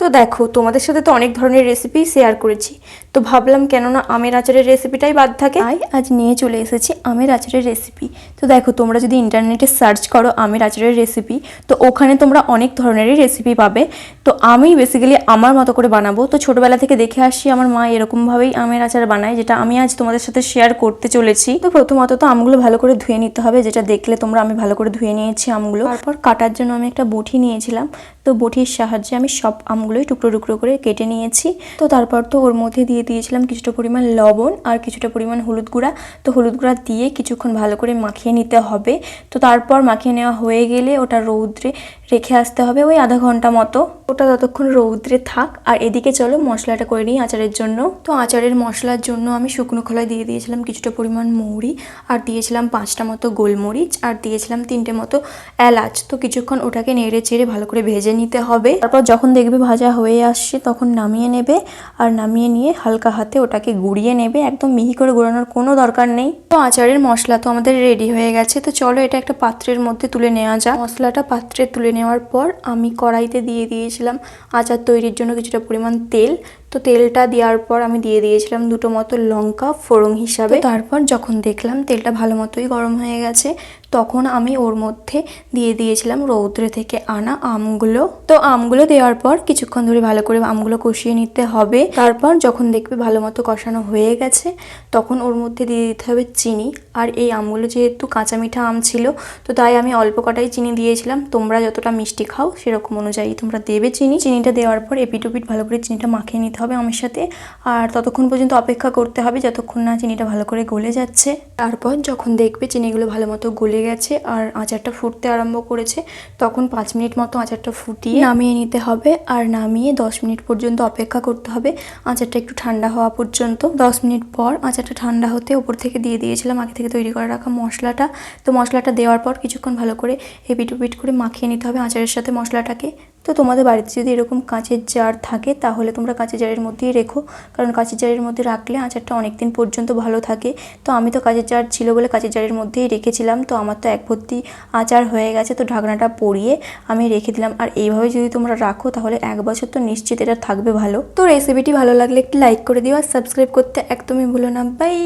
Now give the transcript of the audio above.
তো দেখো, তোমাদের সাথে তো অনেক ধরনের রেসিপি শেয়ার করেছি। তো ভাবলাম কেননা আমের আচারের রেসিপিটাই বাদ থাকে। তাই আজ নিয়ে চলে এসেছি আমের আচারের রেসিপি তো দেখো, তোমরা যদি ইন্টারনেটে সার্চ করো আমের আচারের রেসিপি তো ওখানে তোমরা অনেক ধরনেরই রেসিপি পাবে। তো আমি বেসিক্যালি আমার মতো করে বানাবো। তো ছোটবেলা থেকে দেখে আসি, আমার মা এরকমভাবেই আমের আচার বানায়, যেটা আমি আজ তোমাদের সাথে শেয়ার করতে চলেছি। তো প্রথমত তো আমগুলো ভালো করে ধুয়ে নিতে হবে, যেটা দেখলে তোমরা আমি ভালো করে ধুয়ে নিয়েছি আমগুলো। তারপর কাটার জন্য আমি একটা বটি নিয়েছিলাম। তো বটির সাহায্যে আমি সব আমগুলোই টুকরো টুকরো করে কেটে নিয়েছি। তো তারপর তো ওর মধ্যে দিয়ে দিয়েছিলাম কিছুটা পরিমাণ লবণ আর কিছুটা পরিমাণ হলুদ গুঁড়া। তো হলুদ গুঁড়া দিয়ে কিছুক্ষণ ভালো করে মাখিয়ে নিতে হবে। তো তারপর মাখিয়ে নেওয়া হয়ে গেলে ওটা রৌদ্রে রেখে আসতে হবে ওই আধা ঘণ্টা মতো। ওটা ততক্ষণ রৌদ্রে থাক। আর এদিকে চলো, মশলাটা করে নিই আচারের জন্য। তো আচারের মশলার জন্য আমি শুকনো খোলায় দিয়ে দিয়েছিলাম কিছুটা পরিমাণ মৌরি আর দিয়েছিলাম পাঁচটা মতো গোলমরিচ আর দিয়েছিলাম তিনটে মতো এলাচ। তো কিছুক্ষণ ওটাকে নেড়ে চেড়ে ভালো করে ভেজে নিতে হবে। তারপর যখন দেখবে ভাজা হয়ে আসছে তখন নামিয়ে নেবে আর নামিয়ে নিয়ে হালকা হাতে ওটাকে গুঁড়িয়ে নেবে। একদম মিহি করে গুঁড়ানোর কোনো দরকার নেই। তো আচারের মশলা তো আমাদের রেডি হয়ে গেছে। তো চলো এটা একটা পাত্রের মধ্যে তুলে নেওয়া যাক। মশলাটা পাত্রে তুলে নেওয়ার পর আমি কড়াইতে দিয়ে দিয়েছিলাম আচার তৈরির জন্য কিছুটা পরিমাণ তেল। তো তেলটা দেওয়ার পর আমি দিয়ে দিয়েছিলাম দুটো মতো লঙ্কা ফোড়ন হিসাবে। তারপর যখন দেখলাম তেলটা ভালো মতোই গরম হয়ে গেছে, তখন আমি ওর মধ্যে দিয়ে দিয়েছিলাম রৌদ্রে থেকে আনা আমগুলো। তো আমগুলো দেওয়ার পর কিছুক্ষণ ধরে ভালো করে আমগুলো কষিয়ে নিতে হবে। তারপর যখন দেখবে ভালো মতো কষানো হয়ে গেছে, তখন ওর মধ্যে দিয়ে দিতে হবে চিনি। আর এই আমগুলো যেহেতু কাঁচা মিঠা আম ছিল, তো তাই আমি অল্প কটাই চিনি দিয়েছিলাম। তোমরা যতটা মিষ্টি খাও সেরকম অনুযায়ী তোমরা দেবে চিনি। চিনিটা দেওয়ার পর এপিট ওপিট ভালো করে চিনিটা মাখিয়ে নিতে হবে আমার সাথে। আর ততক্ষণ পর্যন্ত অপেক্ষা করতে হবে যতক্ষণ না চিনিটা ভালো করে গলে যাচ্ছে। তারপর যখন দেখবে চিনিগুলো ভালো মতো গলে গেছে আর আচারটা ফুটতে আরম্ভ করেছে, তখন পাঁচ মিনিট মতো আচারটা ফুটিয়ে নামিয়ে নিতে হবে। আর নামিয়ে দশ মিনিট পর্যন্ত অপেক্ষা করতে হবে। আচারটা একটু ঠান্ডা হওয়া পর্যন্ত। দশ মিনিট পর আচারটা ঠান্ডা হতে ওপর থেকে দিয়ে দিয়েছিলাম আগে থেকে তৈরি করে রাখা মশলাটা। তো মশলাটা দেওয়ার পর কিছুক্ষণ ভালো করে এপিট ওপিট করে মাখিয়ে নিতে হবে আচারের সাথে মশলাটাকে। তো তোমাদের বাড়িতে যদি এরকম কাঁচের জার থাকে, তাহলে তোমরা কাঁচের জারের মধ্যেই রেখো। কারণ কাঁচের জারের মধ্যে রাখলে আচারটা অনেক দিন পর্যন্ত ভালো থাকে। তো আমি তো কাঁচের জার ছিল বলে কাঁচের জারের মধ্যেই রেখেছিলাম। তো আমার তো এক ভর্তি আচার হয়ে গেছে, তো ঢাকনাটা পরিয়ে আমি রেখে দিলাম। আর এইভাবে যদি তোমরা রাখো, তাহলে এক বছর তো নিশ্চিত এটা থাকবে ভালো। তো রেসিপিটি ভালো লাগলে একটু লাইক করে দিও আর সাবস্ক্রাইব করতে একদমই ভুলো না। বাই